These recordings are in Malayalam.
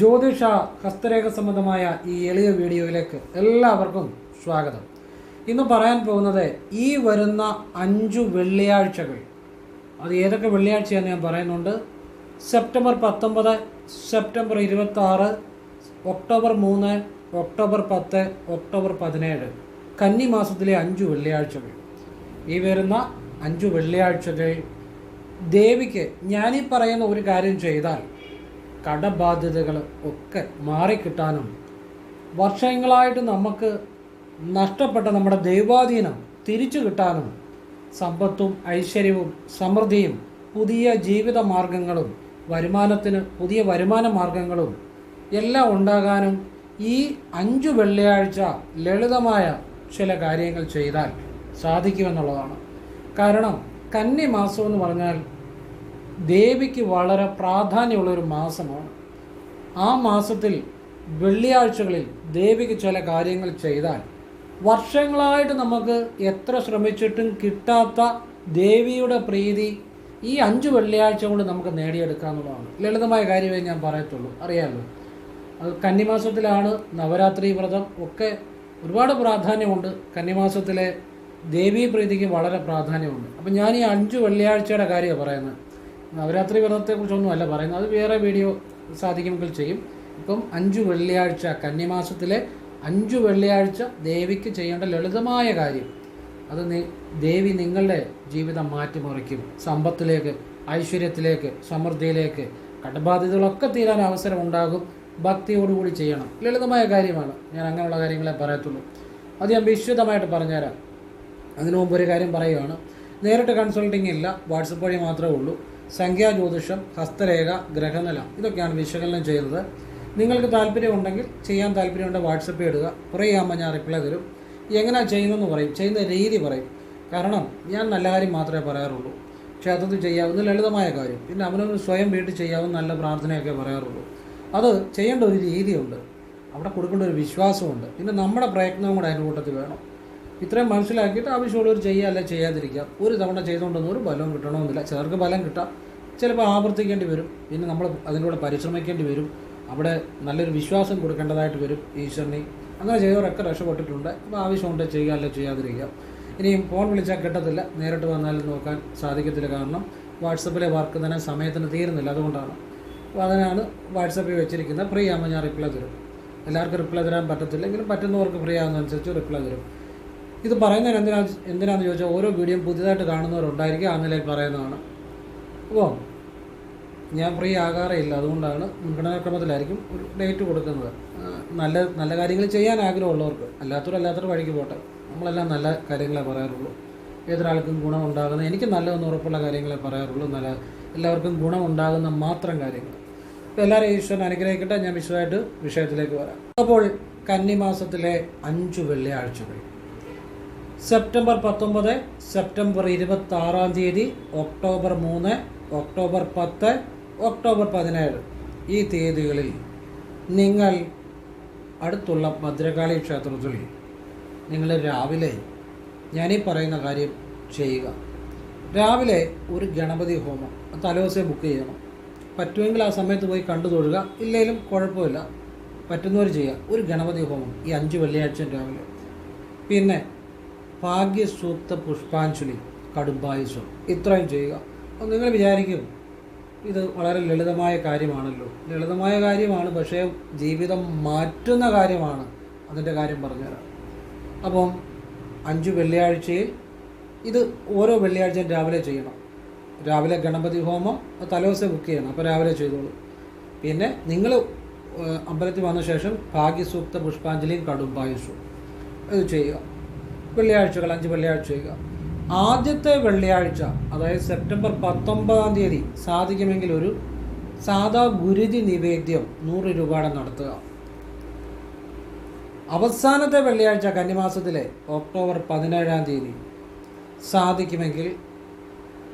ജ്യോതിഷ ഹസ്തരേഖ സംബന്ധമായ ഈ എളിയ വീഡിയോയിലേക്ക് എല്ലാവർക്കും സ്വാഗതം. ഇന്ന് പറയാൻ പോകുന്നത് ഈ വരുന്ന അഞ്ചു വെള്ളിയാഴ്ചകൾ. അത് ഏതൊക്കെ വെള്ളിയാഴ്ചയെന്ന് ഞാൻ പറയുന്നുണ്ട്. സെപ്റ്റംബർ പത്തൊമ്പത് സെപ്റ്റംബർ ഇരുപത്താറ് ഒക്ടോബർ മൂന്ന് ഒക്ടോബർ പത്ത് ഒക്ടോബർ പതിനേഴ്. കന്നി മാസത്തിലെ അഞ്ചു വെള്ളിയാഴ്ചകൾ. ഈ വരുന്ന അഞ്ചു വെള്ളിയാഴ്ചകൾ ദേവിക്ക് ഞാനീ പറയുന്ന ഒരു കാര്യം ചെയ്താൽ കടബാധ്യതകൾ ഒക്കെ മാറിക്കിട്ടാനും വർഷങ്ങളായിട്ട് നമുക്ക് നഷ്ടപ്പെട്ട നമ്മുടെ ദൈവാധീനം തിരിച്ചു കിട്ടാനും സമ്പത്തും ഐശ്വര്യവും സമൃദ്ധിയും പുതിയ ജീവിത മാർഗങ്ങളും വരുമാനത്തിന് പുതിയ വരുമാന മാർഗങ്ങളും എല്ലാം ഉണ്ടാകാനും ഈ അഞ്ചു വെള്ളിയാഴ്ച ലളിതമായ ചില കാര്യങ്ങൾ ചെയ്താൽ സാധിക്കുമെന്നുള്ളതാണ്. കാരണം കന്നി മാസം എന്ന് പറഞ്ഞാൽ ദേവിക്ക് വളരെ പ്രാധാന്യമുള്ള ഒരു മാസമാണ്. ആ മാസത്തിൽ വെള്ളിയാഴ്ചകളിൽ ദേവിക്ക് ചില കാര്യങ്ങൾ ചെയ്താൽ വർഷങ്ങളായിട്ട് നമുക്ക് എത്ര ശ്രമിച്ചിട്ടും കിട്ടാത്ത ദേവിയുടെ പ്രീതി ഈ അഞ്ച് വെള്ളിയാഴ്ച കൊണ്ട് നമുക്ക് നേടിയെടുക്കാവുന്നതാണ് ലളിതമായ കാര്യമേ ഞാൻ പറയത്തുള്ളൂ. അറിയാമല്ലോ അത് കന്നിമാസത്തിലാണ് നവരാത്രി വ്രതം ഒക്കെ ഒരുപാട് പ്രാധാന്യമുണ്ട്. കന്നിമാസത്തിലെ ദേവീ പ്രീതിക്ക് വളരെ പ്രാധാന്യമുണ്ട്. അപ്പം ഞാൻ ഈ അഞ്ച് വെള്ളിയാഴ്ചയുടെ കാര്യമാണ് പറയുന്നത്. നവരാത്രി അല്ല പറയുന്നത്. അത് വേറെ വീഡിയോ സാധിക്കുമെങ്കിൽ ചെയ്യും. ഇപ്പം അഞ്ചു വെള്ളിയാഴ്ച കന്നിമാസത്തിലെ അഞ്ചു വെള്ളിയാഴ്ച ദേവിക്ക് ചെയ്യേണ്ട ലളിതമായ കാര്യം. അത് ദേവി നിങ്ങളുടെ ജീവിതം മാറ്റിമറിക്കും. സമ്പത്തിലേക്ക് ഐശ്വര്യത്തിലേക്ക് സമൃദ്ധിയിലേക്ക് കടബാധ്യതകളൊക്കെ തീരാൻ അവസരം ഉണ്ടാകും ഭക്തിയോടുകൂടി ചെയ്യണം. ലളിതമായ കാര്യമാണ്. ഞാൻ അങ്ങനെയുള്ള കാര്യങ്ങളെ പറയത്തുള്ളൂ. അത് ഞാൻ വിശദമായിട്ട് പറഞ്ഞുതരാം. അതിനു മുമ്പ് ഒരു കാര്യം പറയുകയാണ് നേരിട്ട് കൺസൾട്ടിങ് ഇല്ല. വാട്സപ്പ് വഴി മാത്രമേ ഉള്ളൂ. സംഖ്യാജ്യോതിഷം ഹസ്തരേഖ ഗ്രഹനില ഇതൊക്കെയാണ് വിശകലനം ചെയ്യുന്നത്. നിങ്ങൾക്ക് താല്പര്യമുണ്ടെങ്കിൽ ചെയ്യാൻ താല്പര്യമുണ്ടെങ്കിൽ വാട്സപ്പ് ഇടുക. കുറേ ആകുമ്പോൾ ഞാൻ റിപ്ലൈ തരും. എങ്ങനെയാണ് ചെയ്യുന്നതെന്ന് പറയും. ചെയ്യുന്ന രീതി പറയും. കാരണം ഞാൻ നല്ല കാര്യം മാത്രമേ പറയാറുള്ളൂ. ക്ഷേത്രത്തിൽ ചെയ്യാവുന്ന ലളിതമായ കാര്യം. പിന്നെ അവനൊന്ന് സ്വയം വീട്ടിൽ ചെയ്യാവുന്ന നല്ല പ്രാർത്ഥനയൊക്കെ പറയാറുള്ളൂ. അത് ചെയ്യേണ്ട ഒരു രീതിയുണ്ട്. അവിടെ കൊടുക്കേണ്ട ഒരു വിശ്വാസമുണ്ട്. പിന്നെ നമ്മുടെ പ്രയത്നവും കൂടെ അതിന്റെ കൂട്ടത്തിൽ വേണം. ഇത്രയും മനസ്സിലാക്കിയിട്ട് ആവശ്യമുള്ളവർ ചെയ്യുക അല്ലെ ചെയ്യാതിരിക്കുക. ഒരു തവണ ചെയ്തുകൊണ്ടൊന്നും ഒരു ബലവും കിട്ടണമെന്നില്ല. ചിലർക്ക് ബലം കിട്ടാം. ചിലപ്പോൾ ആവർത്തിക്കേണ്ടി വരും. പിന്നെ നമ്മൾ അതിലൂടെ പരിശ്രമിക്കേണ്ടി വരും. അവിടെ നല്ലൊരു വിശ്വാസം കൊടുക്കേണ്ടതായിട്ട് വരും ഈശ്വരനെ. അങ്ങനെ ചെയ്തവരൊക്കെ രക്ഷപ്പെട്ടിട്ടുണ്ട്. അപ്പോൾ ആവശ്യമുണ്ട് ചെയ്യുക അല്ലെ ചെയ്യാതിരിക്കുക. ഇനിയും ഫോൺ വിളിച്ചാൽ കിട്ടത്തില്ല. നേരിട്ട് വന്നാലും നോക്കാൻ സാധിക്കത്തില്ല കാരണം വാട്സപ്പിലെ വർക്ക് തന്നെ സമയത്തിന് തീരുന്നില്ല. അതുകൊണ്ടാണ്. അപ്പോൾ അതിനാണ് വാട്സപ്പിൽ വെച്ചിരിക്കുന്നത് ഫ്രീ ആകുമ്പോൾ ഞാൻ റിപ്ലൈ തരും. എല്ലാവർക്കും റിപ്ലൈ തരാൻ പറ്റത്തില്ല എങ്കിലും പറ്റുന്നവർക്ക് ഫ്രീ ആകുന്നതനുസരിച്ച് റിപ്ലൈ തരും. ഇത് പറയുന്നതിന് എന്തിനാ എന്തിനാണെന്ന് ചോദിച്ചാൽ ഓരോ വീഡിയോയും പുതിയതായിട്ട് കാണുന്നവരുണ്ടായിരിക്കും ആ നിലയിൽ പറയുന്നതാണ്. അപ്പോൾ ഞാൻ ഫ്രീ ആകാറേ ഇല്ല. അതുകൊണ്ടാണ് മുൻഗണനാക്രമത്തിലായിരിക്കും ഒരു ഡേറ്റ് കൊടുക്കുന്നത്. നല്ല നല്ല കാര്യങ്ങൾ ചെയ്യാൻ ആഗ്രഹമുള്ളവർക്ക് അല്ലാത്തവർ അല്ലാത്തവർ വഴിക്ക് പോട്ടെ. നമ്മളെല്ലാം നല്ല കാര്യങ്ങളെ പറയാറുള്ളൂ. ഏതൊരാൾക്കും ഗുണമുണ്ടാകുന്ന എനിക്ക് നല്ലതെന്ന് ഉറപ്പുള്ള കാര്യങ്ങളെ പറയാറുള്ളൂ. നല്ല എല്ലാവർക്കും ഗുണമുണ്ടാകുന്ന മാത്രം കാര്യങ്ങൾ. അപ്പോൾ എല്ലാവരും ഈശ്വരൻ അനുഗ്രഹിക്കട്ടെ. ഞാൻ വിശദമായിട്ട് വിഷയത്തിലേക്ക് വരാം. അപ്പോൾ കന്നിമാസത്തിലെ അഞ്ചു വെള്ളിയാഴ്ചകൾ. സെപ്റ്റംബർ പത്തൊമ്പത് സെപ്റ്റംബർ ഇരുപത്തി ആറാം തീയതി ഒക്ടോബർ മൂന്ന് ഒക്ടോബർ പത്ത് ഒക്ടോബർ പതിനേഴ്. ഈ തീയതികളിൽ നിങ്ങൾ അടുത്തുള്ള ഭദ്രകാളി ക്ഷേത്രത്തിൽ നിങ്ങൾ രാവിലെ ഞാനീ പറയുന്ന കാര്യം ചെയ്യുക. രാവിലെ ഒരു ഗണപതി ഹോമം തലേദിവസം ബുക്ക് ചെയ്യണം. പറ്റുമെങ്കിൽ ആ സമയത്ത് പോയി കണ്ടു തൊഴുക ഇല്ലെങ്കിലും കുഴപ്പമില്ല. പറ്റുന്നവർ ചെയ്യുക. ഒരു ഗണപതി ഹോമം ഈ അഞ്ച് വെള്ളിയാഴ്ച രാവിലെ. പിന്നെ ഭാഗ്യസൂക്ത പുഷ്പാഞ്ജലി കടുംബായുസം. ഇത്രയും ചെയ്യുക. അപ്പോൾ നിങ്ങൾ വിചാരിക്കും ഇത് വളരെ ലളിതമായ കാര്യമാണല്ലോ. ലളിതമായ കാര്യമാണ് പക്ഷേ ജീവിതം മാറ്റുന്ന കാര്യമാണ്. അതിന്റെ കാര്യം പറഞ്ഞുതരാം. അപ്പം അഞ്ചു വെള്ളിയാഴ്ചയിൽ ഇത് ഓരോ വെള്ളിയാഴ്ചയും രാവിലെ ചെയ്യണം. രാവിലെ ഗണപതി ഹോമം തലേദിവസം ബുക്ക് ചെയ്യണം. അപ്പോൾ രാവിലെ ചെയ്തോളൂ. പിന്നെ നിങ്ങൾ അമ്പലത്തിൽ വന്ന ശേഷം ഭാഗ്യസൂക്ത പുഷ്പാഞ്ജലിയും കടുംബായുസും ഇത് ചെയ്യുക. വെള്ളിയാഴ്ചകൾ അഞ്ച് വെള്ളിയാഴ്ചയ്ക്ക്. ആദ്യത്തെ വെള്ളിയാഴ്ച അതായത് സെപ്റ്റംബർ പത്തൊമ്പതാം തീയതി സാധിക്കുമെങ്കിൽ ഒരു സാധാ ഗുരുതി നിവേദ്യം നൂറ് രൂപയുടെ നടത്തുക. അവസാനത്തെ വെള്ളിയാഴ്ച കന്നിമാസത്തിലെ ഒക്ടോബർ പതിനേഴാം തീയതി സാധിക്കുമെങ്കിൽ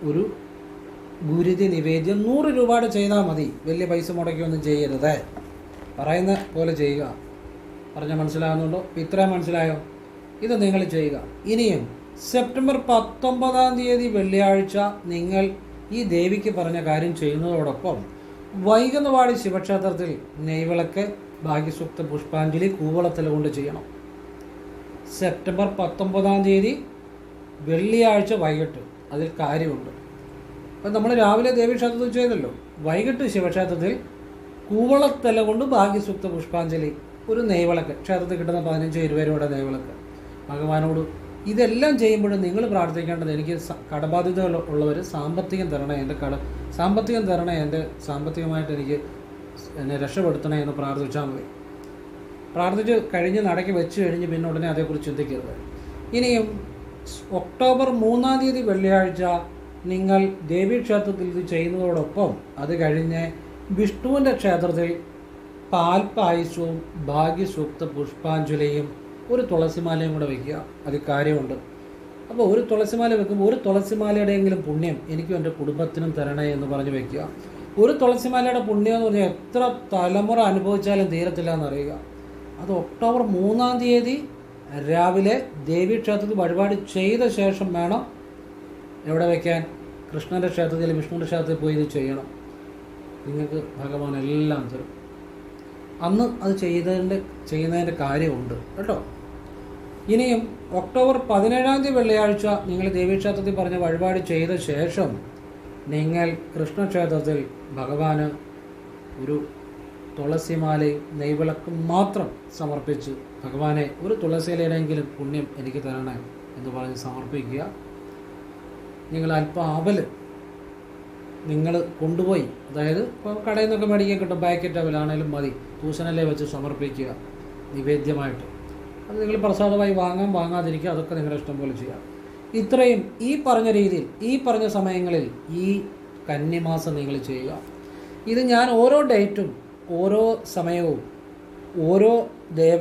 ഒരു ഗുരുതി നിവേദ്യം നൂറ് രൂപയുടെ ചെയ്താൽ മതി. വലിയ പൈസ മുടക്കിയൊന്നും ചെയ്യരുത്. പറയുന്ന പോലെ ചെയ്യുക. പറഞ്ഞാൽ മനസ്സിലാകുന്നുണ്ടോ? ഇത്രയും മനസ്സിലായോ? ഇത് നിങ്ങൾ ചെയ്യുക. ഇനിയും സെപ്റ്റംബർ പത്തൊമ്പതാം തീയതി വെള്ളിയാഴ്ച നിങ്ങൾ ഈ ദേവിക്ക് പറഞ്ഞ കാര്യം ചെയ്യുന്നതോടൊപ്പം വൈകുന്നവാടി ശിവക്ഷേത്രത്തിൽ നെയ്വിളക്ക് ഭാഗ്യസൂക്ത പുഷ്പാഞ്ജലി കൂവളത്തിൽ കൊണ്ട് ചെയ്യണം. സെപ്റ്റംബർ പത്തൊമ്പതാം തീയതി വെള്ളിയാഴ്ച വൈകിട്ട് അതിൽ കാര്യമുണ്ട്. അപ്പം നമ്മൾ രാവിലെ ദേവി ക്ഷേത്രത്തിൽ ചെയ്തല്ലോ വൈകിട്ട് ശിവക്ഷേത്രത്തിൽ കൂവളത്തല കൊണ്ട് ഭാഗ്യസൂക്ത പുഷ്പാഞ്ജലി ഒരു നെയ്വിളക്ക്. ക്ഷേത്രത്തിൽ കിട്ടുന്ന പതിനഞ്ച് ഇരുപത് രൂപയുടെ നെയ്വിളക്ക്. ഭഗവാനോട് ഇതെല്ലാം ചെയ്യുമ്പോഴും നിങ്ങൾ പ്രാർത്ഥിക്കേണ്ടത് എനിക്ക് കടബാധ്യത കടബാധ്യതകൾ ഉള്ളവർ സാമ്പത്തികം തരണേ എന്റെ കട സാമ്പത്തികം തരണേ എന്റെ സാമ്പത്തികമായിട്ട് എനിക്ക് എന്നെ രക്ഷപ്പെടുത്തണേ എന്ന് പ്രാർത്ഥിച്ചാൽ മതി. പ്രാർത്ഥിച്ച് കഴിഞ്ഞ് നടക്കി വെച്ച് കഴിഞ്ഞ് പിന്നെ ഉടനെ അതേക്കുറിച്ച് ചിന്തിക്കരുത്. ഇനിയും ഒക്ടോബർ മൂന്നാം തീയതി വെള്ളിയാഴ്ച നിങ്ങൾ ദേവീക്ഷേത്രത്തിൽ ഇത് ചെയ്യുന്നതോടൊപ്പം അത് കഴിഞ്ഞ് വിഷ്ണുവിന്റെ ക്ഷേത്രത്തിൽ പാൽപ്പായസവും ഭാഗ്യസൂക്ത പുഷ്പാഞ്ജലിയും ഒരു തുളസിമാലയും കൂടെ വയ്ക്കുക അതിൽ കാര്യമുണ്ട്. അപ്പോൾ ഒരു തുളസിമാല വെക്കുമ്പോൾ ഒരു തുളസിമാലയുടെയെങ്കിലും പുണ്യം എനിക്കും എന്റെ കുടുംബത്തിനും തരണേ എന്ന് പറഞ്ഞ് വെക്കുക. ഒരു തുളസിമാലയുടെ പുണ്യം എന്ന് പറഞ്ഞാൽ എത്ര തലമുറ അനുഭവിച്ചാലും തീരത്തില്ല എന്നറിയുക അത് ഒക്ടോബർ മൂന്നാം തീയതി രാവിലെ ദേവീക്ഷേത്രത്തിൽ വഴിപാട് ചെയ്ത ശേഷം വേണം എവിടെ വയ്ക്കാൻ കൃഷ്ണന്റെ ക്ഷേത്രത്തിൽ വിഷ്ണുവിന്റെ ക്ഷേത്രത്തിൽ പോയി ഇത് ചെയ്യണം. നിങ്ങൾക്ക് ഭഗവാൻ എല്ലാം തരും. അന്ന് അത് ചെയ്തതിന്റെ ചെയ്യുന്നതിന്റെ കാര്യമുണ്ട്. കേട്ടോ? ഇനിയും ഒക്ടോബർ പതിനേഴാം തീയതി വെള്ളിയാഴ്ച നിങ്ങൾ ദേവീക്ഷേത്രത്തിൽ പറഞ്ഞ വഴിപാട് ചെയ്ത ശേഷം നിങ്ങൾ കൃഷ്ണക്ഷേത്രത്തിൽ ഭഗവാന് ഒരു തുളസിമാലയും നെയ്വിളക്കും മാത്രം സമർപ്പിച്ച് ഭഗവാനെ ഒരു തുളസിയിലെങ്കിലും പുണ്യം എനിക്ക് തരണേ എന്ന് പറഞ്ഞ് സമർപ്പിക്കുക. നിങ്ങൾ അല്പം അവൽ നിങ്ങൾ കൊണ്ടുപോയി അതായത് ഇപ്പോൾ കടയിൽ നിന്നൊക്കെ മേടിക്കാൻ കിട്ടും പാക്കറ്റ് അവലാണേലും മതി തൂശനല്ലേ വെച്ച് സമർപ്പിക്കുക നിവേദ്യമായിട്ട്. അത് നിങ്ങൾ പ്രസാദമായി വാങ്ങാൻ വാങ്ങാതിരിക്കുക അതൊക്കെ നിങ്ങളുടെ ഇഷ്ടം പോലെ ചെയ്യാം. ഇത്രയും ഈ പറഞ്ഞ രീതിയിൽ ഈ പറഞ്ഞ സമയങ്ങളിൽ ഈ കന്നിമാസം നിങ്ങൾ ചെയ്യുക. ഇത് ഞാൻ ഓരോ ഡേറ്റും ഓരോ സമയവും ഓരോ ദേവ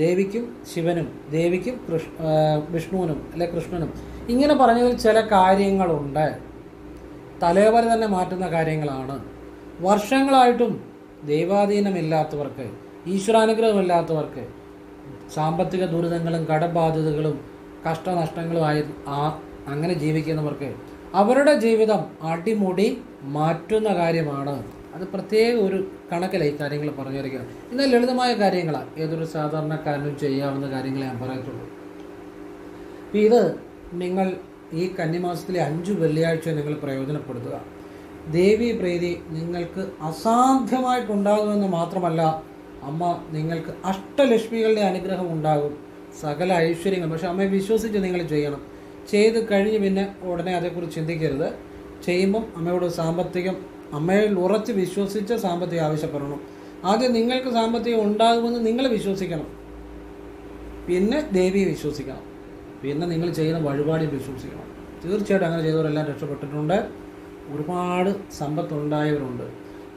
ദേവിക്കും ശിവനും ദേവിക്കും കൃഷ് വിഷ്ണുവിനും അല്ലെ കൃഷ്ണനും ഇങ്ങനെ പറഞ്ഞതിൽ ചില കാര്യങ്ങളുണ്ട്. തലേവരെ തന്നെ മാറ്റുന്ന കാര്യങ്ങളാണ്. വർഷങ്ങളായിട്ടും ദൈവാധീനമില്ലാത്തവർക്ക് ഈശ്വരാനുഗ്രഹമില്ലാത്തവർക്ക് സാമ്പത്തിക ദുരിതങ്ങളും കടബാധ്യതകളും കഷ്ടനഷ്ടങ്ങളുമായി ആ അങ്ങനെ ജീവിക്കുന്നവർക്ക് അവരുടെ ജീവിതം അടിമുടി മാറ്റുന്ന കാര്യമാണ്. അത് പ്രത്യേക ഒരു കണക്കിലെ ഈ കാര്യങ്ങൾ പറഞ്ഞു തരിക എന്നാൽ ലളിതമായ കാര്യങ്ങളാണ് ഏതൊരു സാധാരണക്കാരനും ചെയ്യാവുന്ന കാര്യങ്ങളെ ഞാൻ പറയത്തുള്ളൂ. ഇത് നിങ്ങൾ ഈ കന്നിമാസത്തിലെ അഞ്ച് വെള്ളിയാഴ്ച നിങ്ങൾ പ്രയോജനപ്പെടുത്തുക. ദേവി പ്രീതി നിങ്ങൾക്ക് അസാധ്യമായിട്ടുണ്ടാകുമെന്ന് മാത്രമല്ല അമ്മ നിങ്ങൾക്ക് അഷ്ടലക്ഷ്മികളുടെ അനുഗ്രഹം ഉണ്ടാകും. സകല ഐശ്വര്യങ്ങൾ. പക്ഷെ അമ്മയെ വിശ്വസിച്ച് നിങ്ങൾ ചെയ്യണം. ചെയ്ത് കഴിഞ്ഞ് പിന്നെ ഉടനെ അതേക്കുറിച്ച് ചിന്തിക്കരുത്. ചെയ്യുമ്പം അമ്മയോട് സാമ്പത്തികം അമ്മയിൽ ഉറച്ച് വിശ്വസിച്ച് സാമ്പത്തികം ആവശ്യപ്പെടണം. ആദ്യം നിങ്ങൾക്ക് സാമ്പത്തികം ഉണ്ടാകുമെന്ന് നിങ്ങൾ വിശ്വസിക്കണം. പിന്നെ ദേവിയെ വിശ്വസിക്കണം. പിന്നെ നിങ്ങൾ ചെയ്യുന്ന വഴിപാടിൽ വിശ്വസിക്കണം. തീർച്ചയായിട്ടും അങ്ങനെ ചെയ്തവരെല്ലാം രക്ഷപ്പെട്ടിട്ടുണ്ട്. ഒരുപാട് സമ്പത്തുണ്ടായവരുണ്ട്.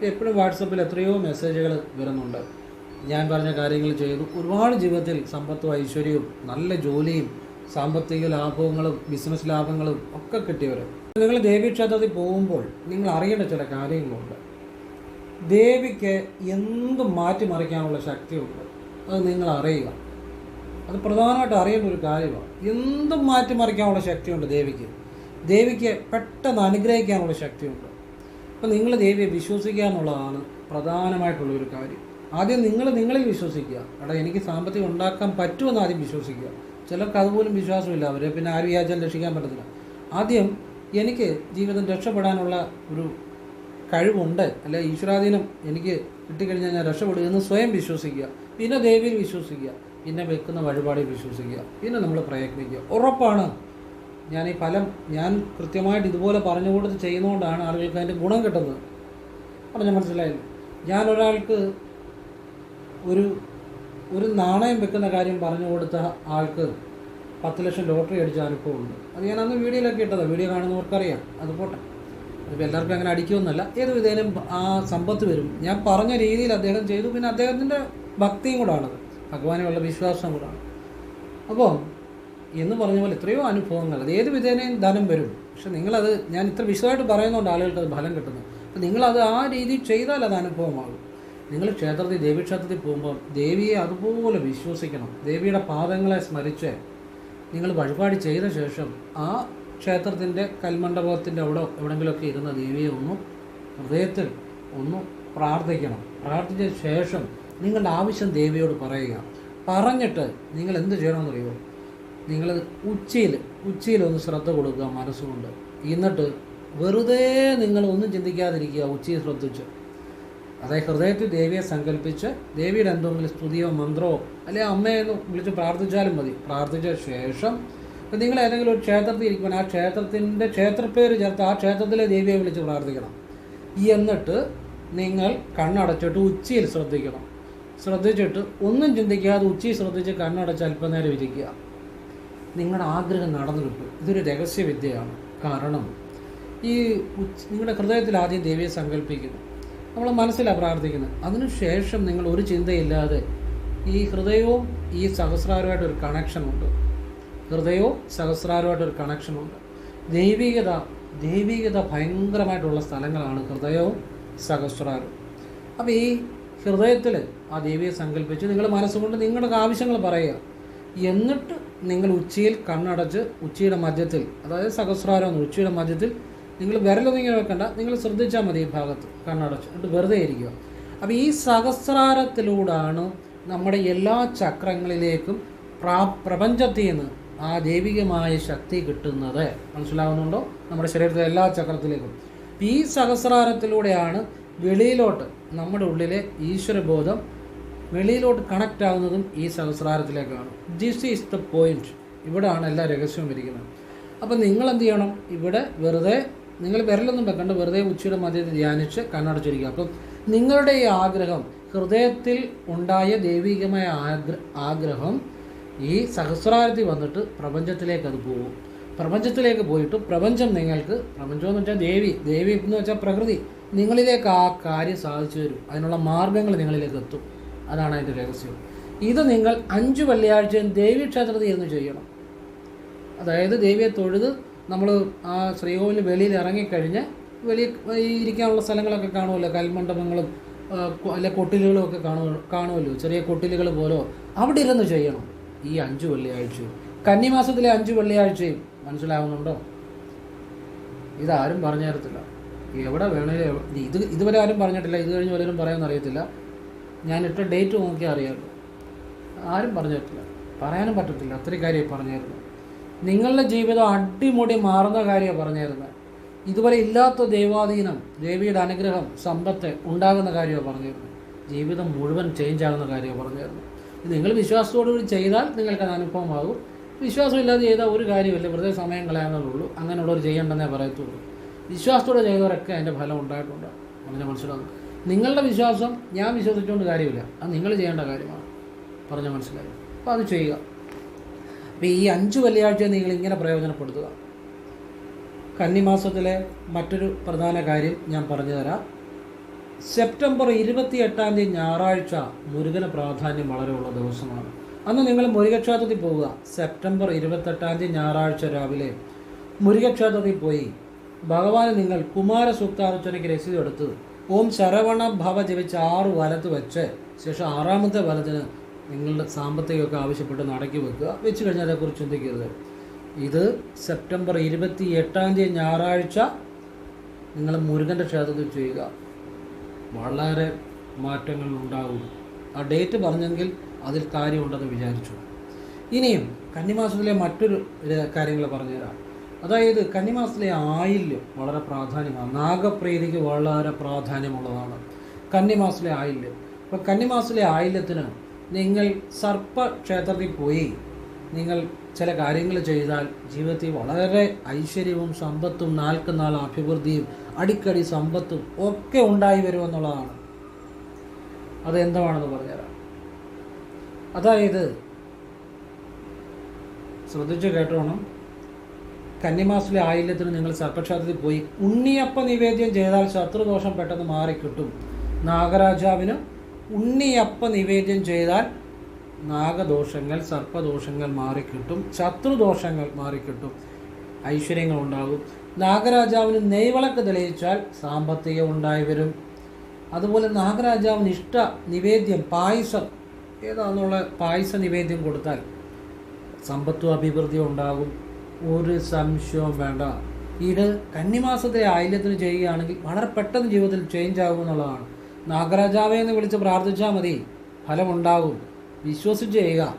എപ്പോഴും വാട്സപ്പിൽ എത്രയോ മെസ്സേജുകൾ വരുന്നുണ്ട്. ഞാൻ പറഞ്ഞ കാര്യങ്ങൾ ചെയ്തു ഒരുപാട് ജീവിതത്തിൽ സമ്പത്തും ഐശ്വര്യവും നല്ല ജോലിയും സാമ്പത്തിക ലാഭങ്ങളും ബിസിനസ് ലാഭങ്ങളും ഒക്കെ കിട്ടിയവർ നിങ്ങൾ ദേവീക്ഷേത്രത്തിൽ പോകുമ്പോൾ നിങ്ങൾ അറിയേണ്ട ചില കാര്യങ്ങളുണ്ട്. ദേവിക്ക് എന്ത് മാറ്റിമറിക്കാനുള്ള ശക്തിയുണ്ട് അത് നിങ്ങൾ അറിയുക. അത് പ്രധാനമായിട്ട് അറിയേണ്ട ഒരു കാര്യമാണ്. എന്തും മാറ്റിമറിക്കാനുള്ള ശക്തിയുണ്ട് ദേവിക്ക്? ദേവിക്ക് പെട്ടെന്ന് അനുഗ്രഹിക്കാനുള്ള ശക്തിയുണ്ട്. അപ്പം നിങ്ങൾ ദേവിയെ വിശ്വസിക്കുക എന്നുള്ളതാണ് പ്രധാനമായിട്ടുള്ള ഒരു കാര്യം. ആദ്യം നിങ്ങൾ നിങ്ങളിൽ വിശ്വസിക്കുക. എടാ എനിക്ക് സാമ്പത്തികം ഉണ്ടാക്കാൻ പറ്റുമെന്ന് ആദ്യം വിശ്വസിക്കുക. ചിലർക്ക് അതുപോലും വിശ്വാസമില്ല അവരെ. പിന്നെ ആര് വ്യാജം രക്ഷിക്കാൻ പറ്റത്തില്ല. ആദ്യം എനിക്ക് ജീവിതം രക്ഷപ്പെടാനുള്ള ഒരു കഴിവുണ്ട്. അല്ലെ ഈശ്വരാധീനം എനിക്ക് കിട്ടിക്കഴിഞ്ഞാൽ ഞാൻ രക്ഷപ്പെടുക എന്ന് സ്വയം വിശ്വസിക്കുക. പിന്നെ ദേവിയിൽ വിശ്വസിക്കുക. പിന്നെ വെക്കുന്ന വഴിപാടിൽ വിശ്വസിക്കുക. പിന്നെ നമ്മൾ പ്രയത്നിക്കുക. ഉറപ്പാണ്. ഞാൻ ഈ ഫലം ഞാൻ കൃത്യമായിട്ട് ഇതുപോലെ പറഞ്ഞു കൊടുത്ത് ചെയ്യുന്നതുകൊണ്ടാണ് ആളുകൾക്ക് അതിന്റെ ഗുണം കിട്ടുന്നത്. പറഞ്ഞ മനസ്സിലായില്ലേ? ഞാൻ ഒരാൾക്ക് ഒരു ഒരു നാണയം വെക്കുന്ന കാര്യം പറഞ്ഞു കൊടുത്ത ആൾക്ക് പത്ത് ലക്ഷം ലോട്ടറി അടിച്ച അനുഭവമുണ്ട് അത് ഞാൻ അന്ന് വീഡിയോയിലൊക്കെ ഇട്ടതാണ് വീഡിയോ കാണുന്നവർക്കറിയാം. അത് പോട്ടെ. അതിപ്പോൾ എല്ലാവർക്കും അങ്ങനെ അടിക്കുമെന്നല്ല. ഏത് വിധേനും ആ സമ്പത്ത് വരും. ഞാൻ പറഞ്ഞ രീതിയിൽ അദ്ദേഹം ചെയ്തു. പിന്നെ അദ്ദേഹത്തിന്റെ ഭക്തിയും കൂടാണത്. ഭഗവാനുള്ള വിശ്വാസം കൂടാണ്. അപ്പോൾ എന്ന് പറഞ്ഞ പോലെ എത്രയോ അനുഭവങ്ങൾ. അത് ഏത് വിധേനയും ധനം വരും. പക്ഷെ നിങ്ങളത് ഞാൻ ഇത്ര വിശദമായിട്ട് പറയുന്നതുകൊണ്ട് ആളുകൾക്ക് അത് ഫലം കിട്ടുന്നു. അപ്പം നിങ്ങളത് ആ രീതിയിൽ ചെയ്താൽ അത് അനുഭവമാകും. നിങ്ങൾ ക്ഷേത്രത്തിൽ ദേവീക്ഷേത്രത്തിൽ പോകുമ്പോൾ ദേവിയെ അതുപോലെ വിശ്വസിക്കണം. ദേവിയുടെ പാദങ്ങളെ സ്മരിച്ച് നിങ്ങൾ വഴിപാട് ചെയ്ത ശേഷം ആ ക്ഷേത്രത്തിന്റെ കൽമണ്ഡപത്തിന്റെ അവിടെ എവിടെങ്കിലുമൊക്കെ ഇരുന്ന ദേവിയെ ഒന്ന് ഹൃദയത്തിൽ ഒന്ന് പ്രാർത്ഥിക്കണം. പ്രാർത്ഥിച്ച ശേഷം നിങ്ങളുടെ ആവശ്യം ദേവിയോട് പറയുക. പറഞ്ഞിട്ട് നിങ്ങൾ എന്ത് ചെയ്യണമെന്നറിയോ നിങ്ങൾ ഉച്ചയിൽ ഉച്ചയിൽ ഒന്ന് ശ്രദ്ധ കൊടുക്കുക മനസ്സുകൊണ്ട്. എന്നിട്ട് വെറുതെ നിങ്ങൾ ഒന്നും ചിന്തിക്കാതിരിക്കുക ഉച്ചയിൽ ശ്രദ്ധിച്ച്. അതായത് ഹൃദയത്തിൽ ദേവിയെ സങ്കല്പിച്ച് ദേവിയുടെ എന്തെങ്കിലും സ്തുതിയോ മന്ത്രമോ അല്ലെ അമ്മയെന്ന് വിളിച്ച് പ്രാർത്ഥിച്ചാലും മതി. പ്രാർത്ഥിച്ച ശേഷം ഇപ്പം നിങ്ങൾ ഏതെങ്കിലും ഒരു ക്ഷേത്രത്തിൽ ഇരിക്കുവാൻ ആ ക്ഷേത്രത്തിന്റെ ക്ഷേത്രപ്പേര് ചേർത്ത് ആ ക്ഷേത്രത്തിലെ ദേവിയെ വിളിച്ച് പ്രാർത്ഥിക്കണം. എന്നിട്ട് നിങ്ങൾ കണ്ണടച്ചിട്ട് ഉച്ചയിൽ ശ്രദ്ധിക്കണം. ശ്രദ്ധിച്ചിട്ട് ഒന്നും ചിന്തിക്കാതെ ഉച്ചയിൽ ശ്രദ്ധിച്ച് കണ്ണടച്ച് അല്പനേരം ഇരിക്കുക. നിങ്ങളുടെ ആഗ്രഹം നടന്നു കിട്ടും. ഇതൊരു രഹസ്യവിദ്യയാണ്. കാരണം ഈ നിങ്ങളുടെ ഹൃദയത്തിൽ ആദ്യം ദേവിയെ സങ്കല്പിക്കുന്നു. നമ്മൾ മനസ്സിലാണ് പ്രാർത്ഥിക്കുന്നത്. അതിനുശേഷം നിങ്ങൾ ഒരു ചിന്തയില്ലാതെ ഈ ഹൃദയവും ഈ സഹസ്രാരുമായിട്ടൊരു കണക്ഷനുണ്ട് ഹൃദയവും സഹസ്രാരുമായിട്ടൊരു കണക്ഷനുണ്ട് ദൈവികത ദൈവികത ഭയങ്കരമായിട്ടുള്ള സ്ഥലങ്ങളാണ് ഹൃദയവും സഹസ്രാരും അപ്പോൾ ഈ ഹൃദയത്തിൽ ആ ദേവിയെ സങ്കല്പിച്ച് നിങ്ങൾ മനസ്സുകൊണ്ട് നിങ്ങളുടെ ആവശ്യങ്ങൾ പറയുക. എന്നിട്ട് നിങ്ങൾ ഉച്ചയിൽ കണ്ണടച്ച് ഉച്ചയുടെ മധ്യത്തിൽ അതായത് സഹസ്രാരം ഉച്ചയുടെ മധ്യത്തിൽ നിങ്ങൾ വിരലൊന്നും ഇങ്ങനെ വെക്കണ്ട. നിങ്ങൾ ശ്രദ്ധിച്ചാൽ മതി ഈ ഭാഗത്ത് കണ്ണടച്ച്. എന്നിട്ട് വെറുതെ ഇരിക്കുക. അപ്പോൾ ഈ സഹസ്രാരത്തിലൂടാണ് നമ്മുടെ എല്ലാ ചക്രങ്ങളിലേക്കും പ്രാ പ്രപഞ്ചത്തിൽ നിന്ന് ആ ദൈവികമായ ശക്തി കിട്ടുന്നത്. മനസ്സിലാവുന്നുണ്ടോ? നമ്മുടെ ശരീരത്തിലെ എല്ലാ ചക്രത്തിലേക്കും. ഈ സഹസ്രാരത്തിലൂടെയാണ് വെളിയിലോട്ട് നമ്മുടെ ഉള്ളിലെ ഈശ്വരബോധം വെളിയിലോട്ട് കണക്റ്റ് ആകുന്നതും ഈ സഹസ്രാരത്തിലേക്കാണ്. ദിസ് ഈസ് ദ പോയിന്റ് ഇവിടെയാണ് എല്ലാ രഹസ്യവും ഇരിക്കുന്നത്. അപ്പം നിങ്ങൾ എന്ത് ചെയ്യണം? ഇവിടെ വെറുതെ നിങ്ങൾ വിരലൊന്നും വെക്കണ്ട വെറുതെ ഉച്ചയുടെ മധ്യത്തിൽ ധ്യാനിച്ച് കണ്ണടച്ചിരിക്കുക. അപ്പം നിങ്ങളുടെ ഈ ആഗ്രഹം ഹൃദയത്തിൽ ഉണ്ടായ ദൈവികമായ ആഗ്ര ആഗ്രഹം ഈ സഹസ്രാരത്തിൽ വന്നിട്ട് പ്രപഞ്ചത്തിലേക്ക് അത് പോകും. പ്രപഞ്ചത്തിലേക്ക് പോയിട്ട് പ്രപഞ്ചം നിങ്ങൾക്ക് പ്രപഞ്ചം എന്ന് വെച്ചാൽ ദേവി ദേവി എന്ന് വെച്ചാൽ പ്രകൃതി നിങ്ങളിലേക്ക് ആ കാര്യം സാധിച്ചു തരും. അതിനുള്ള മാർഗങ്ങൾ നിങ്ങളിലേക്ക് എത്തും. അതാണ് അതിന്റെ രഹസ്യം. ഇത് നിങ്ങൾ അഞ്ച് വെള്ളിയാഴ്ചയും ദേവി ക്ഷേത്രത്തിൽ ഇരുന്ന് ചെയ്യണം. അതായത് ദേവിയെ തൊഴുത് നമ്മൾ ആ ശ്രീകോവിലിന് വെളിയിൽ ഇറങ്ങിക്കഴിഞ്ഞ് വെളിയിൽ ഇരിക്കാനുള്ള സ്ഥലങ്ങളൊക്കെ കാണുമല്ലോ. കൽമണ്ഡപങ്ങളും അല്ലെ കൊട്ടിലുകളും ഒക്കെ കാണു കാണുമല്ലോ. ചെറിയ കൊട്ടിലുകൾ പോലോ. അവിടെ ഇരുന്ന് ചെയ്യണം. ഈ അഞ്ച് വെള്ളിയാഴ്ചയും. കന്നിമാസത്തിലെ അഞ്ച് വെള്ളിയാഴ്ചയും. മനസ്സിലാവുന്നുണ്ടോ? ഇതാരും പറഞ്ഞു തരത്തില്ല. എവിടെ വേണേലും ഇത് ഇതുവരെ ആരും പറഞ്ഞിട്ടില്ല. ഇത് കഴിഞ്ഞ് വല്ലവരും പറയാമെന്ന് അറിയത്തില്ല. ഞാൻ ഇട്ട ഡേറ്റ് നോക്കിയാൽ അറിയാമല്ലോ. ആരും പറഞ്ഞു തരത്തില്ല. പറയാനും പറ്റത്തില്ല. അത്രയും കാര്യമായി പറഞ്ഞായിരുന്നു. നിങ്ങളുടെ ജീവിതം അടിമുടി മാറുന്ന കാര്യമാണ് പറഞ്ഞിരുന്നത്. ഇതുവരെ ഇല്ലാത്ത ദൈവാധീനം ദേവിയുടെ അനുഗ്രഹം സമ്പത്ത് ഉണ്ടാകുന്ന കാര്യമാണ് പറഞ്ഞിരുന്നത്. ജീവിതം മുഴുവൻ ചേഞ്ച് ആകുന്ന കാര്യമാണ് പറഞ്ഞിരുന്നത്. ഇത് നിങ്ങൾ വിശ്വാസത്തോടുകൂടി ചെയ്താൽ നിങ്ങൾക്ക് അത് അനുഭവമാകും. വിശ്വാസമില്ലാതെ ചെയ്താൽ ഒരു കാര്യമില്ല വെറുതെ സമയം കളയാന്നുള്ളൂ. അങ്ങനെയുള്ളവർ ചെയ്യേണ്ടെന്നേ പറയത്തുള്ളൂ. വിശ്വാസത്തോടെ ചെയ്തവരൊക്കെ അതിന്റെ ഫലം ഉണ്ടായിട്ടുണ്ട്. അങ്ങനെ മനസ്സിലാകും. നിങ്ങളുടെ വിശ്വാസം ഞാൻ വിശ്വസിച്ചുകൊണ്ട് കാര്യമില്ല. അത് നിങ്ങൾ ചെയ്യേണ്ട കാര്യമാണ്. പറഞ്ഞ മനസ്സിലായി. അപ്പോൾ അത് ചെയ്യുക. അപ്പോൾ ഈ അഞ്ച് വെള്ളിയാഴ്ച നിങ്ങൾ ഇങ്ങനെ പ്രയോജനപ്പെടുത്തുക. കന്നിമാസത്തിലെ മറ്റൊരു പ്രധാന കാര്യം ഞാൻ പറഞ്ഞു തരാം. സെപ്റ്റംബർ ഇരുപത്തി എട്ടാം തീയതി ഞായറാഴ്ച മുരുകന് പ്രാധാന്യം വളരെ ഉള്ള ദിവസമാണ്. അന്ന് നിങ്ങൾ മുരുകക്ഷേത്രത്തിൽ പോവുക. സെപ്റ്റംബർ ഇരുപത്തെട്ടാം തീയതി ഞായറാഴ്ച രാവിലെ മുരുകക്ഷേത്രത്തിൽ പോയി ഭഗവാന് നിങ്ങൾ കുമാര സൂക്താർച്ചനയ്ക്ക് രസീത് എടുത്ത് ഓം ശരവണ ഭവ ജപിച്ച് ആറ് വലത്ത് വെച്ച് ശേഷം ആറാമത്തെ വലത്തിന് നിങ്ങളുടെ സാമ്പത്തികമൊക്കെ ആവശ്യപ്പെട്ട് നടക്കി വെക്കുക. വെച്ച് കഴിഞ്ഞാൽ അതേക്കുറിച്ച് ചിന്തിക്കരുത്. ഇത് സെപ്റ്റംബർ ഇരുപത്തി എട്ടാം തീയതി ഞായറാഴ്ച നിങ്ങൾ മുരുകന്റെ ക്ഷേത്രത്തിൽ ചെയ്യുക. വളരെ മാറ്റങ്ങൾ ഉണ്ടാകും. ആ ഡേറ്റ് പറഞ്ഞെങ്കിൽ അതിൽ കാര്യമുണ്ടെന്ന് വിചാരിച്ചു. ഇനിയും കന്നിമാസത്തിലെ മറ്റൊരു കാര്യങ്ങൾ പറഞ്ഞുതരാം. അതായത് കന്നിമാസത്തിലെ ആയില്യം വളരെ പ്രാധാന്യമാണ്. നാഗപ്രീതിക്ക് വളരെ പ്രാധാന്യമുള്ളതാണ്. കന്നിമാസത്തിലെ ആയില്യം. അപ്പോൾ കന്നിമാസത്തിലെ ആയില്യത്തിന് നിങ്ങൾ സർപ്പ ക്ഷേത്രത്തിൽ പോയി നിങ്ങൾ ചില കാര്യങ്ങൾ ചെയ്താൽ ജീവിതത്തിൽ വളരെ ഐശ്വര്യവും സമ്പത്തും നാൾക്ക് നാൾ അഭിവൃദ്ധിയും അടിക്കടി സമ്പത്തും ഒക്കെ ഉണ്ടായി വരുമെന്നുള്ളതാണ് അതെന്താണെന്ന് പറഞ്ഞുതരാം. അതായത് ശ്രദ്ധിച്ച് കേട്ടോണം. കന്നിമാസിലെ ആയില്യത്തിന് നിങ്ങൾ സർപ്പക്ഷേത്രത്തിൽ പോയി ഉണ്ണിയപ്പ നിവേദ്യം ചെയ്താൽ ശത്രുദോഷം പെട്ടെന്ന് മാറിക്കിട്ടും. നാഗരാജാവിന് ഉണ്ണിയപ്പ നിവേദ്യം ചെയ്താൽ നാഗദോഷങ്ങൾ സർപ്പദോഷങ്ങൾ മാറിക്കിട്ടും ശത്രുദോഷങ്ങൾ മാറിക്കിട്ടും ഐശ്വര്യങ്ങൾ ഉണ്ടാകും. നാഗരാജാവിന് നെയ്വിളക്ക് തെളിയിച്ചാൽ സാമ്പത്തികം ഉണ്ടായി വരും. അതുപോലെ നാഗരാജാവിന് ഇഷ്ട നിവേദ്യം പായസം. ഏതാണെന്നുള്ള പായസ നിവേദ്യം കൊടുത്താൽ സമ്പത്തും അഭിവൃദ്ധിയും ഉണ്ടാകും. ഒരു സംശയവും വേണ്ട. ഇത് കന്നിമാസത്തെ ആയില്യത്തിന് ചെയ്യുകയാണെങ്കിൽ വളരെ പെട്ടെന്ന് ജീവിതത്തിൽ ചേഞ്ച് ആകും എന്നുള്ളതാണ്. നാഗരാജാവെ എന്ന് വിളിച്ച് പ്രാർത്ഥിച്ചാൽ മതി. ഫലമുണ്ടാകും വിശ്വസിച്ച് ചെയ്യുക.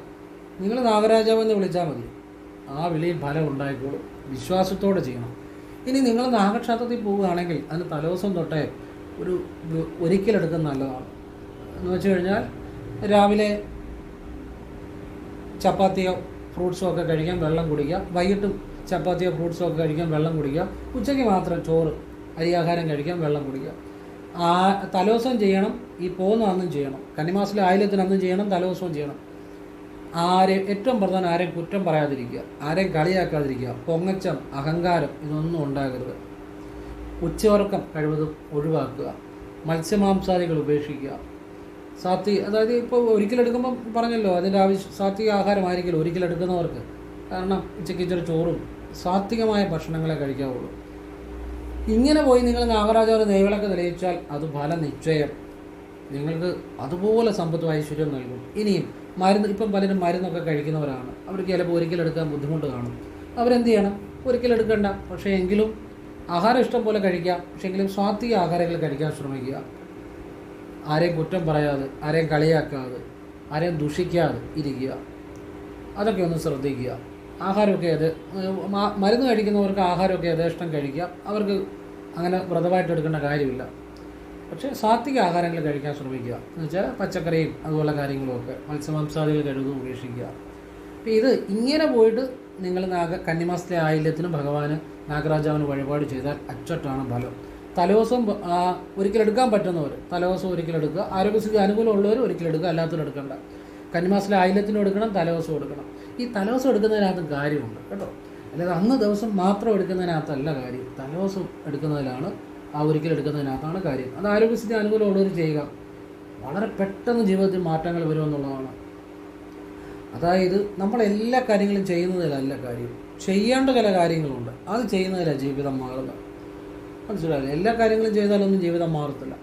നിങ്ങൾ നാഗരാജാവ് എന്ന് വിളിച്ചാൽ മതി. ആ വിളിയിൽ ഫലം ഉണ്ടായിക്കോളും. വിശ്വാസത്തോടെ ചെയ്യണം. ഇനി നിങ്ങൾ നാഗക്ഷേത്രത്തിൽ പോവുകയാണെങ്കിൽ അതിന് തലേദിവസം തൊട്ടേ ഒരു ഒരിക്കലെടുക്കുന്ന നല്ലതാണ്. എന്ന് വെച്ച് കഴിഞ്ഞാൽ രാവിലെ ചപ്പാത്തിയോ ഫ്രൂട്ട്സോ ഒക്കെ കഴിക്കാൻ വെള്ളം കുടിക്കുക. വൈകിട്ടും ചപ്പാത്തിയോ ഫ്രൂട്ട്സോ ഒക്കെ കഴിക്കാൻ വെള്ളം കുടിക്കുക. ഉച്ചയ്ക്ക് മാത്രം ചോറ് അരിയാഹാരം കഴിക്കാൻ വെള്ളം കുടിക്കുക. ആ തലോസം ചെയ്യണം ഈ പോകുന്ന അന്നും ചെയ്യണം. കന്നിമാസത്തിലെ ആയില്യത്തിന് അന്നും ചെയ്യണം തലേദിവസവും ചെയ്യണം. ആരെ ഏറ്റവും പ്രധാനം ആരെയും കുറ്റം പറയാതിരിക്കുക ആരെയും കളിയാക്കാതിരിക്കുക പൊങ്ങച്ചം അഹങ്കാരം ഇതൊന്നും ഉണ്ടാകരുത്. ഉച്ചവർക്കം കഴിവതും ഒഴിവാക്കുക മത്സ്യമാംസാദികൾ ഉപേക്ഷിക്കുക. സാത്വി അതായത് ഇപ്പോൾ ഒരിക്കലെടുക്കുമ്പം പറഞ്ഞല്ലോ അതിന്റെ ആവശ്യം സാത്വിക ആഹാരമായിരിക്കില്ല ഒരിക്കലെടുക്കുന്നവർക്ക്. കാരണം ഉച്ചയ്ക്ക് ഇച്ചിരി ചോറും സാത്വികമായ ഭക്ഷണങ്ങളെ കഴിക്കാവുള്ളൂ. ഇങ്ങനെ പോയി നിങ്ങൾ നാഗരാജാവിന് നെയ്വിളക്ക് തെളിയിച്ചാൽ അത് ഫല നിശ്ചയം. നിങ്ങൾക്ക് അതുപോലെ സമ്പത്തും ഐശ്വര്യം നൽകും. ഇനിയും മരുന്ന് ഇപ്പം പലരും മരുന്നൊക്കെ കഴിക്കുന്നവരാണ്. അവർക്ക് ചിലപ്പോൾ ഒരിക്കലെടുക്കാൻ ബുദ്ധിമുട്ട് കാണും. അവരെന്ത് ചെയ്യണം? ഒരിക്കലെടുക്കണ്ട പക്ഷേ എങ്കിലും ആഹാരം ഇഷ്ടം പോലെ കഴിക്കാം. പക്ഷേ എങ്കിലും സ്വാത്വിക ആഹാരങ്ങൾ കഴിക്കാൻ ശ്രമിക്കുക. ആരെയും കുറ്റം പറയാതെ ആരെയും കളിയാക്കാതെ ആരെയും ദുഷിക്കാതെ ഇരിക്കുക. അതൊക്കെ ഒന്ന് ശ്രദ്ധിക്കുക. ആഹാരമൊക്കെ അത് മരുന്ന് കഴിക്കുന്നവർക്ക് ആഹാരമൊക്കെ യഥേഷ്ടം കഴിക്കാം. അവർക്ക് അങ്ങനെ വ്രതമായിട്ട് എടുക്കേണ്ട കാര്യമില്ല. പക്ഷേ സാത്വിക ആഹാരങ്ങൾ കഴിക്കാൻ ശ്രമിക്കുക. എന്ന് വെച്ചാൽ പച്ചക്കറിയും അതുപോലെ കാര്യങ്ങളുമൊക്കെ മത്സ്യമാംസാദികൾ കഴുകും ഉപേക്ഷിക്കുക. അപ്പം ഇത് ഇങ്ങനെ പോയിട്ട് നിങ്ങൾ നാഗ കന്നിമാസത്തിലെ ആയില്യത്തിനും ഭഗവാന് നാഗരാജാവിന് വഴിപാട് ചെയ്താൽ അച്ചട്ടാണ് ഫലം. തലേദിവസം ഒരിക്കലെടുക്കാൻ പറ്റുന്നവർ തലേദിവസം ഒരിക്കലെടുക്കുക ആരോഗ്യസ്ഥിതി അനുകൂലമുള്ളവർ ഒരിക്കലെടുക്കുക അല്ലാത്തവർ എടുക്കണ്ട. കന്നിമാസത്തിലെ ആയില്യത്തിന് എടുക്കണം തലേദിവസം എടുക്കണം. ഈ തലേദിവസം എടുക്കുന്നതിനകത്ത് കാര്യമുണ്ട് കേട്ടോ. അല്ലാതെ അന്ന് ദിവസം മാത്രം എടുക്കുന്നതിനകത്തല്ല കാര്യം. തലേദിവസം എടുക്കുന്നതിലാണ് ആ ഒരിക്കൽ എടുക്കുന്നതിനകത്താണ് കാര്യം. അത് ആരോഗ്യസ്ഥിതി അനുകൂലമുള്ളവർ ചെയ്യുക. വളരെ പെട്ടെന്ന് ജീവിതത്തിൽ മാറ്റങ്ങൾ വരുമെന്നുള്ളതാണ് അതായത് നമ്മൾ എല്ലാ കാര്യങ്ങളും ചെയ്യുന്നതിലല്ല കാര്യം. ചെയ്യേണ്ട ചില കാര്യങ്ങളുണ്ട്. അത് ചെയ്യുന്നതിലാണ് ജീവിതം മാറുന്നത് മനസ്സിലായില്ല? എല്ലാ കാര്യങ്ങളും ചെയ്താലൊന്നും ജീവിതം മാറത്തില്ല.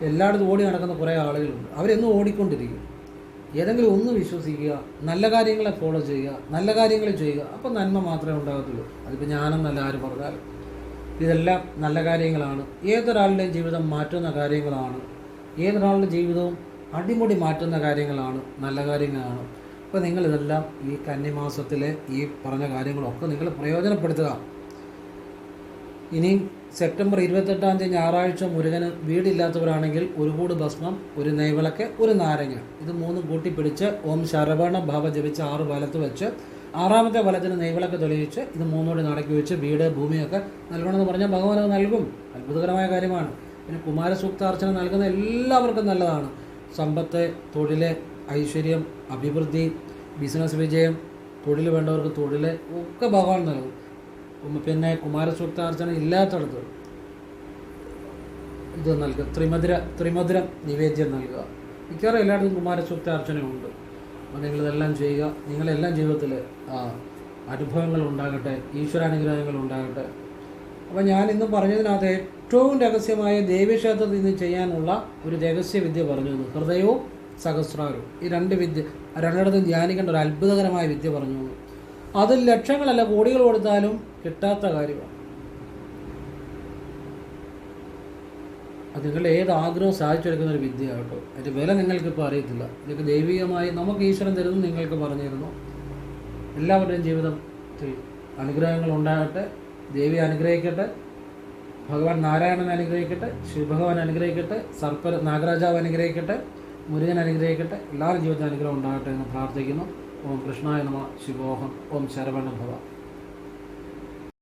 എല്ലായിടത്തും ഓടി നടക്കുന്ന കുറേ ആളുകളുണ്ട്. അവരെന്നും ഓടിക്കൊണ്ടിരിക്കും. ഏതെങ്കിലും ഒന്ന് വിശ്വസിക്കുക നല്ല കാര്യങ്ങളെ ഫോളോ ചെയ്യുക നല്ല കാര്യങ്ങൾ ചെയ്യുക അപ്പോൾ നന്മ മാത്രമേ ഉണ്ടാകത്തുള്ളൂ. അതിപ്പോൾ ഞാനെന്നല്ല ആര് പറഞ്ഞാലും. ഇതെല്ലാം നല്ല കാര്യങ്ങളാണ്. ഏതൊരാളുടെയും ജീവിതം മാറ്റുന്ന കാര്യങ്ങളാണ്. ഏതൊരാളുടെ ജീവിതവും അടിമുടി മാറ്റുന്ന കാര്യങ്ങളാണ്. നല്ല കാര്യങ്ങളാണ്. അപ്പോൾ നിങ്ങളിതെല്ലാം ഈ കന്നിമാസത്തിലെ ഈ പറഞ്ഞ കാര്യങ്ങളൊക്കെ നിങ്ങൾ പ്രയോജനപ്പെടുത്തുക. ഇനിയും സെപ്റ്റംബർ ഇരുപത്തെട്ടാം തീയതി ഞായറാഴ്ച മുരുകന് വീടില്ലാത്തവരാണെങ്കിൽ ഒരു കൂട് ഭസ്മം ഒരു നെയ്വിളക്ക് ഒരു നാരങ്ങ. ഇത് മൂന്നും കൂട്ടിപ്പിടിച്ച് ഓം ശരവണ ഭാവ ജപിച്ച് ആറ് വലത്ത് വെച്ച് ആറാമത്തെ വലത്തിന് നെയ്വിളക്ക് തെളിയിച്ച് ഇത് മൂന്നോടി നടക്കി വെച്ച് വീട് ഭൂമിയൊക്കെ നൽകണമെന്ന് പറഞ്ഞാൽ ഭഗവാൻ അത് നൽകും. അത്ഭുതകരമായ കാര്യമാണ്. പിന്നെ കുമാരസൂക്താർച്ചന നൽകുന്ന എല്ലാവർക്കും നല്ലതാണ്. സമ്പത്ത് തൊഴിൽ ഐശ്വര്യം അഭിവൃദ്ധി ബിസിനസ് വിജയം തൊഴിൽ വേണ്ടവർക്ക് തൊഴിൽ ഒക്കെ ഭഗവാൻ നൽകും. പിന്നെ കുമാരസൂക്താർച്ചന ഇല്ലാത്തടത്ത് ഇത് നൽകുക. ത്രിമധുര ത്രിമധുരം നിവേദ്യം നൽകുക. മിക്കവാറും എല്ലായിടത്തും കുമാരസൂക്താർച്ചനയുണ്ട് അപ്പോൾ നിങ്ങളിതെല്ലാം ചെയ്യുക. നിങ്ങളെല്ലാം ജീവിതത്തിൽ അനുഭവങ്ങൾ ഉണ്ടാകട്ടെ ഈശ്വരാനുഗ്രഹങ്ങൾ ഉണ്ടാകട്ടെ. അപ്പോൾ ഞാൻ ഇന്ന് പറഞ്ഞതിനകത്ത് ഏറ്റവും രഹസ്യമായ ദേവീക്ഷേത്രത്തിൽ നിന്ന് ചെയ്യാനുള്ള ഒരു രഹസ്യ വിദ്യ പറഞ്ഞു തന്നു ഹൃദയവും സഹസ്രാരവും. ഈ രണ്ട് വിദ്യ രണ്ടിടത്തും ധ്യാനിക്കേണ്ട ഒരു അത്ഭുതകരമായ വിദ്യ പറഞ്ഞു തന്നു അതിൽ ലക്ഷങ്ങളല്ല കോടികൾ കൊടുത്താലും കിട്ടാത്ത കാര്യമാണ്. അത് നിങ്ങളുടെ ഏത് ആഗ്രഹവും സാധിച്ചെടുക്കുന്ന ഒരു വിദ്യ കേട്ടോ. അതിന്റെ വില നിങ്ങൾക്കിപ്പോൾ അറിയത്തില്ല. ഇതൊക്കെ ദൈവികമായി നമുക്ക് ഈശ്വരൻ തരുന്നു നിങ്ങൾക്ക് പറഞ്ഞിരുന്നു. എല്ലാവരുടെയും ജീവിതത്തിൽ അനുഗ്രഹങ്ങൾ ഉണ്ടാകട്ടെ. ദേവി അനുഗ്രഹിക്കട്ടെ. ഭഗവാൻ നാരായണൻ അനുഗ്രഹിക്കട്ടെ. ശിവഭഗവാൻ അനുഗ്രഹിക്കട്ടെ. സർപ്പ നാഗരാജാവ് അനുഗ്രഹിക്കട്ടെ. മുരുകൻ അനുഗ്രഹിക്കട്ടെ. എല്ലാവരും ജീവിതത്തിൽ അനുഗ്രഹം ഉണ്ടാകട്ടെ എന്ന് പ്രാർത്ഥിക്കുന്നു. ഓം കൃഷ്ണായ നമ. ശിവോഹം. ഓം ശരവണ ഭവ.